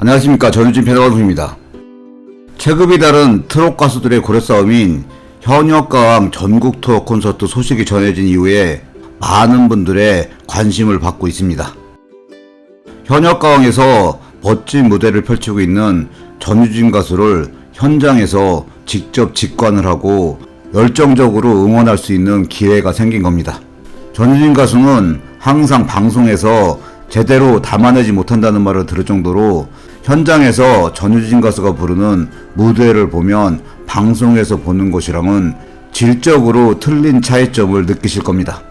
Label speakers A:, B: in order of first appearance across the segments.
A: 안녕하십니까 전유진 패널입니다. 체급이 다른 트롯 가수들의 고래 싸움인 현역가왕 전국 투어 콘서트 소식이 전해진 이후에 많은 분들의 관심을 받고 있습니다. 현역가왕에서 멋진 무대를 펼치고 있는 전유진 가수를 현장에서 직접 직관을 하고 열정적으로 응원할 수 있는 기회가 생긴 겁니다. 전유진 가수는 항상 방송에서 제대로 담아내지 못한다는 말을 들을 정도로 현장에서 전유진 가수가 부르는 무대를 보면 방송에서 보는 것이랑은 질적으로 틀린 차이점을 느끼실 겁니다.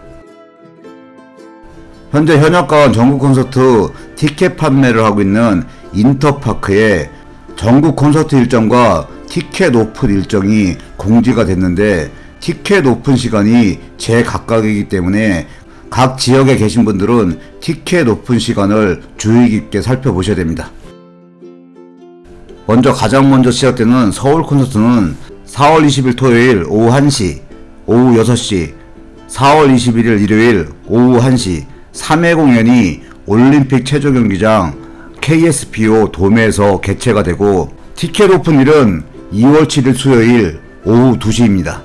A: 현재 현역가원 전국 콘서트 티켓 판매를 하고 있는 인터파크에 전국 콘서트 일정과 티켓 오픈 일정이 공지가 됐는데 티켓 오픈 시간이 제각각이기 때문에 각 지역에 계신 분들은 티켓 오픈 시간을 주의 깊게 살펴보셔야 됩니다. 먼저 가장 먼저 시작되는 서울 콘서트는 4월 20일 토요일 오후 1시, 오후 6시, 4월 21일 일요일 오후 1시 3회 공연이 올림픽 체조 경기장 KSPO 돔에서 개최가 되고 티켓 오픈일은 2월 7일 수요일 오후 2시입니다.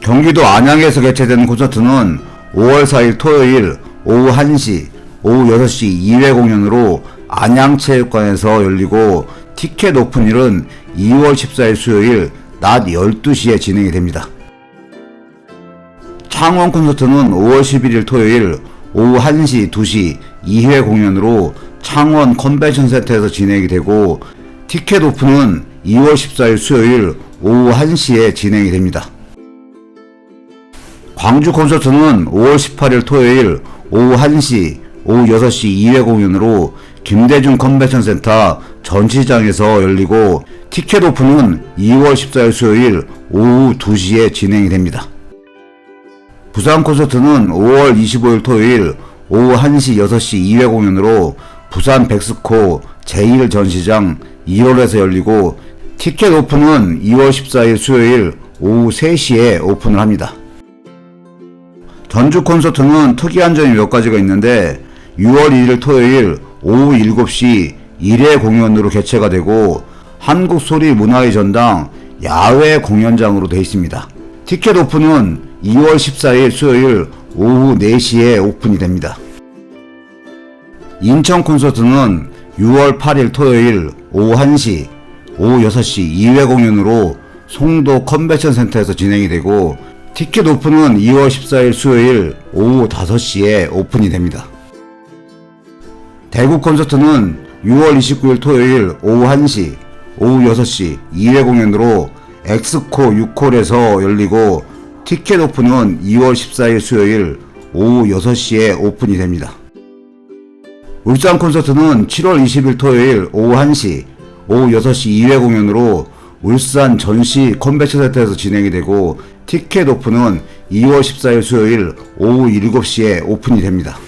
A: 경기도 안양에서 개최되는 콘서트는 5월 4일 토요일 오후 1시, 오후 6시 2회 공연으로 안양체육관에서 열리고 티켓 오픈일은 2월 14일 수요일 낮 12시에 진행이 됩니다. 창원 콘서트는 5월 11일 토요일 오후 1시, 2시 2회 공연으로 창원 컨벤션 센터에서 진행이 되고 티켓 오픈은 2월 14일 수요일 오후 1시에 진행이 됩니다. 광주 콘서트는 5월 18일 토요일 오후 1시, 오후 6시 2회 공연으로 김대중 컨벤션 센터 전시장에서 열리고 티켓 오픈은 2월 14일 수요일 오후 2시에 진행이 됩니다. 부산 콘서트는 5월 25일 토요일 오후 1시 6시 2회 공연으로 부산 백스코 제1 전시장 2홀에서 열리고 티켓 오픈은 2월 14일 수요일 오후 3시에 오픈을 합니다. 전주 콘서트는 특이한 점이 몇 가지가 있는데 6월 1일 토요일 오후 7시 1회 공연으로 개최가 되고 한국 소리 문화의 전당 야외 공연장으로 되어 있습니다. 티켓 오픈은 2월 14일 수요일 오후 4시에 오픈이 됩니다. 인천 콘서트는 6월 8일 토요일 오후 1시, 오후 6시 2회 공연으로 송도 컨벤션 센터에서 진행이 되고 티켓 오픈은 2월 14일 수요일 오후 5시에 오픈이 됩니다. 대구 콘서트는 6월 29일 토요일 오후 1시, 오후 6시 2회 공연으로 엑스코 6홀에서 열리고 티켓 오픈은 2월 14일 수요일 오후 6시에 오픈이 됩니다. 울산 콘서트는 7월 20일 토요일 오후 1시, 오후 6시 2회 공연으로 울산 전시 컨벤션 센터에서 진행이 되고 티켓 오픈은 2월 14일 수요일 오후 7시에 오픈이 됩니다.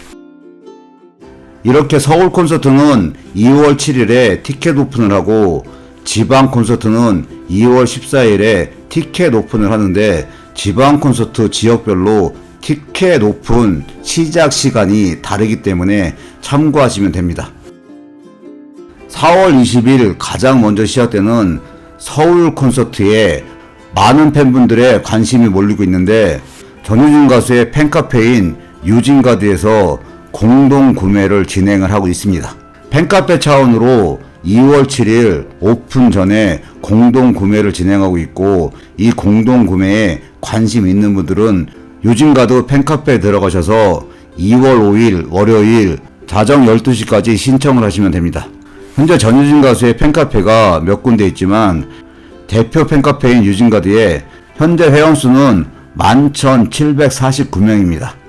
A: 이렇게 서울 콘서트는 2월 7일에 티켓 오픈을 하고 지방 콘서트는 2월 14일에 티켓 오픈을 하는데 지방 콘서트 지역별로 티켓 오픈 시작 시간이 다르기 때문에 참고하시면 됩니다. 4월 20일 가장 먼저 시작되는 서울 콘서트에 많은 팬분들의 관심이 몰리고 있는데 전유진 가수의 팬카페인 유진가드에서 공동 구매를 진행을 하고 있습니다. 팬카페 차원으로 2월 7일 오픈 전에 공동 구매를 진행하고 있고 이 공동 구매에 관심 있는 분들은 유진가드 팬카페에 들어가셔서 2월 5일 월요일 자정 12시까지 신청을 하시면 됩니다. 현재 전유진 가수의 팬카페가 몇 군데 있지만 대표 팬카페인 유진가드에 현재 회원수는 11,749명입니다.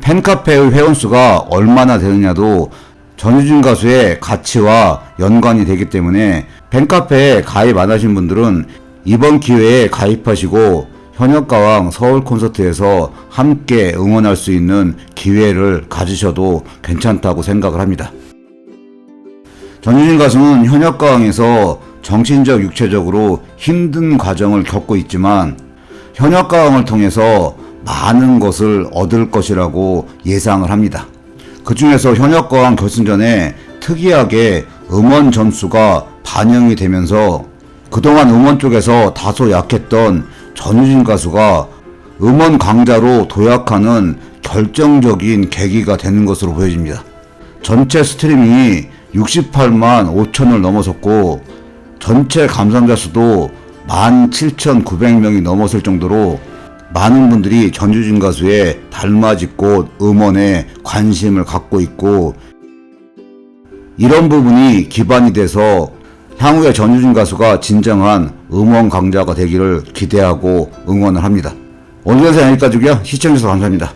A: 팬카페의 회원수가 얼마나 되느냐도 전유진 가수의 가치와 연관이 되기 때문에 팬카페에 가입 안 하신 분들은 이번 기회에 가입하시고 현역가왕 서울 콘서트에서 함께 응원할 수 있는 기회를 가지셔도 괜찮다고 생각을 합니다. 전유진 가수는 현역가왕에서 정신적, 육체적으로 힘든 과정을 겪고 있지만 현역가왕을 통해서 많은 것을 얻을 것이라고 예상을 합니다. 그 중에서 현역가왕 결승전에 특이하게 음원 점수가 반영이 되면서 그동안 음원 쪽에서 다소 약했던 전유진 가수가 음원 강자로 도약하는 결정적인 계기가 되는 것으로 보여집니다. 전체 스트리밍이 68만 5천을 넘어섰고 전체 감상자 수도 17,900명이 넘었을 정도로 많은 분들이 전유진 가수의 달맞이꽃 음원에 관심을 갖고 있고 이런 부분이 기반이 돼서 향후에 전유진 가수가 진정한 음원 강자가 되기를 기대하고 응원을 합니다. 오늘 영상 여기까지고요. 시청해주셔서 감사합니다.